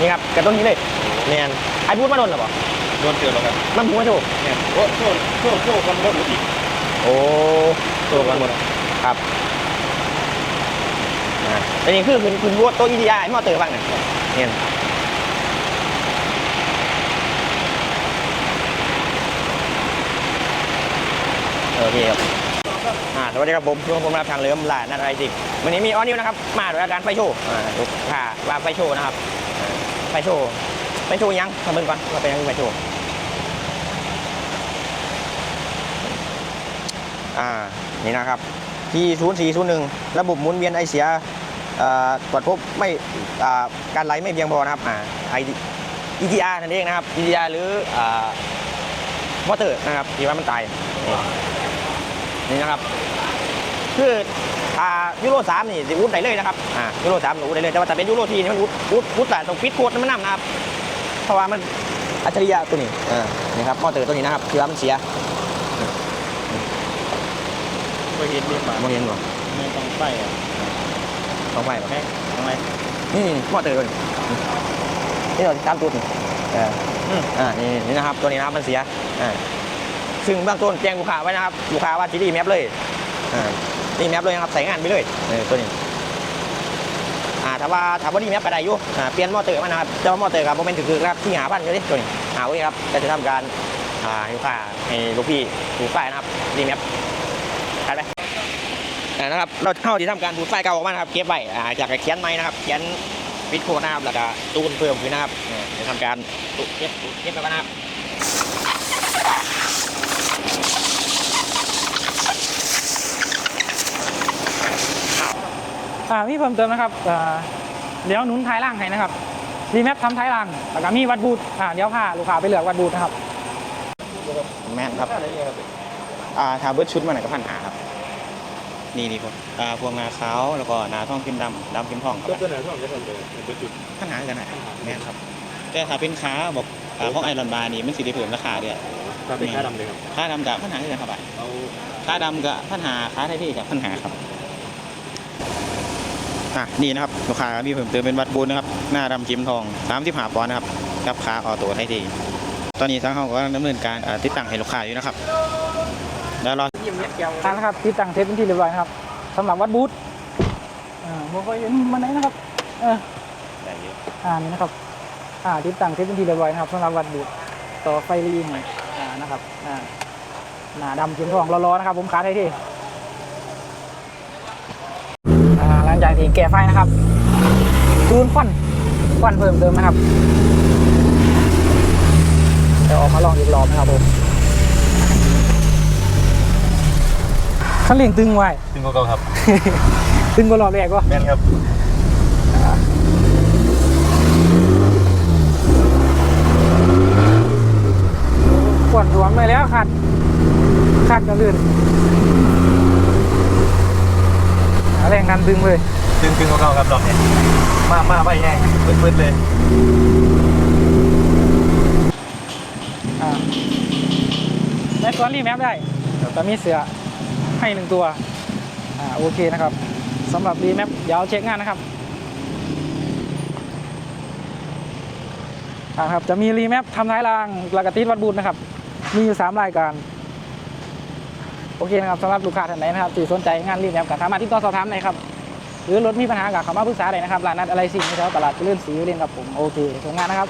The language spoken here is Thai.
นี่ครับกับต้นนี้เลยแมนไอ้พูดมาโดนหรอเปล่าโดนเตือนแล้วครับมันพูดมาถูกเนี่ยโอ้โชว์โชว์โชว์กันหมดอีกโอ้ตัวกันหมดครับนะอันนี้คือคุณคุณวัวตัว EDI มอเตอร์บ้างเนี่ยเนี่ยโอเคครับอ่าสวัสดีครับผมช่วงผมรับทางเรือมลานาไรจิกวันนี้มีออนิวนะครับ มาด้วยการไฟโชว์อ่าลูกค้าว่าไฟโชว์นะครับอ่า ไฟโชว์ไฟโชว์ยังทำเบิ่งก่อนว่าเป็นยังไงไฟโชว์อ่านี่นะครับที่0401ระบบหมุนเวียนไอเสียตรวจพบไม่การไหลไม่เพียงพอนะครับอ่า ID ETR นั่นเองนะครับ ETR หรือมอเตอร์นะครับที่ว่ามันตายนี่นะครับคือ อ่ายูโรสามนี่สิอุดได้เลยนะครับอ่ายูโรสามอุดได้เลยแต่ว่าถ้าเป็นยูโรทีนี่มันอุดอุดอุดแต่ต้องปิดโคตรมันนำนะครับเพราะว่ามันอัจฉริยะตัวนี้อ่านี่ครับมอเตอร์ตัวนี้นะครับคือว่ามันเสียไม่เห็นเรียกมาโมเห็นบ่ไม่ต้องไปอะต้องไปบ่แม่ทำไมนี่นี่มอเตอร์ตัวนี้นี่เราตามตัวนี่เอออืมอ่านี่นี่นะครับตัวนี้นะครับมันเสียอ่าซึ่งเบื้องต้นแจ้งลูกค้าไว้นะครับลูกค้าว่าจีดีแมปเลยอ่า นี่แมปเลยนะครับใส่งานไปเลยเออตัวนี้อ่าถ้าว่าถ้าว่าดีแมปก็ได้อยู่อ่าเปลี่ยนมอเตอร์มานะครับแต่ว่ามอเตอร์ครับโมเมนต์คือครับที่หาพันอยู่ดิตัวนี้หาไว้ครับก็จะทำการอ่าให้ลูกค้าให้ลูกพี่ดูไฟล์นะครับดีแมปได้ไหมอ่านะครับเราเข้าที่ทำการดูดไฟล์เก่าออกมานะครับเก็บไว้อ่าจากเขียนไม้นะครับเขียนวิดโคดนะครับแล้วก็ตูนเพิ่มขึ้นนะครับอ่าจะทำการตูดเก็บตูดเก็บไปก่อนนะครับ อ่ามีเพิ่มเติมนะครับอ่าเดี๋ยวหนุนท้ายล่างให้นะครับรีแมปทำท้ายล่างแล้วก็มีวัดบูทอ่าเดี๋ยวพาลูกค้าไปเลือกวัดบูทนะครับแม่นครับอ่าทาเบิร์ดชุดมาไหนก็พันหาครับนี่นี่พวกอ่าพวงงาขาวแล้วก็นาทองพิมพ์ดำดำพิมพ์ทองคก็รับตัวไหนที่ผมจะทำเลยเป็นจุดพันหากันไหนแม่นครับ แต่ถ้าเป็นขาบอกอ่าพวกไอรอนบาร์นี่มันสิได้เพิ่มราคาด้วยถ้าเป็นค่าดำเลยครับค่าดำกับพันหากันครับอะเอาค่าดำกับพันหาค่าไทยที่กับพันหาครับ อะนี่นะครับลูกค้ามีเพิ่มเติมเป็นวัดบูนนะครับ หน้าดำจิ้มทองสามที่หาปอนด์นะครับกับขาออโต้ไทยทีตอนนี้ทางเขาก็ดำเนินการอ่าติดตั้งให้ลูกค้าอยู่นะครับแล้วรออ่านะครับติดตั้งเทปเป็นที่เรียบร้อยนะครับสำหรับวัดบูทอ่าผมก็เห็นมันไหนนะครับเอออ่านี่นะครับอ่าติดตั้งเทปเป็นที่เรียบร้อยนะครับสำหรับวัดบูทต่อไฟรีหน่อยอ่านะครับอ่าหน้าดำเขียนทองล้อๆนะครับผมขาไทยที่อ่าหลั งจากที่แก้ไฟนะครับจูนควันควันเพิ่มเติมนะครับเดี๋ยวออกมาลองอีกรอบนะครับผมขั้นเร่งตึงไว้ซึ่งก็ครับ ตึงกว่ารอบแรกวะแม่นครับปวดหัวไปแล้วขัดขัดกระลื่นหาแรงดันตึงเลยซึ่งซึ่งก็ครับรอบนี้มามาไปแห้งปื้ดๆเลยอ่าในส่วนรีแมปได้แต่มีเสือให้หนึ่งตัว อ่าโอเคนะครับสำหรับรีแมปเดี๋ยวเอาเช็คงานนะครับอ่าครับจะมีรีแมปทำท้ายรางแล้วก็ติดวัดบูทนะครับ มีอยู่3รายการ โอเคนะครับสำหรับลูกค้าท่านไหนนะครับที่สนใจงานรีแมปก็สามารถติดต่อสอบถามได้ครับ หรือรถมีปัญหากับเขามาปรึกษาได้นะครับร้านนัดอะไรสิ่งในแถวตลาดเจริญศรีวิเล่นครับผมโอเคส่งงานนะครับ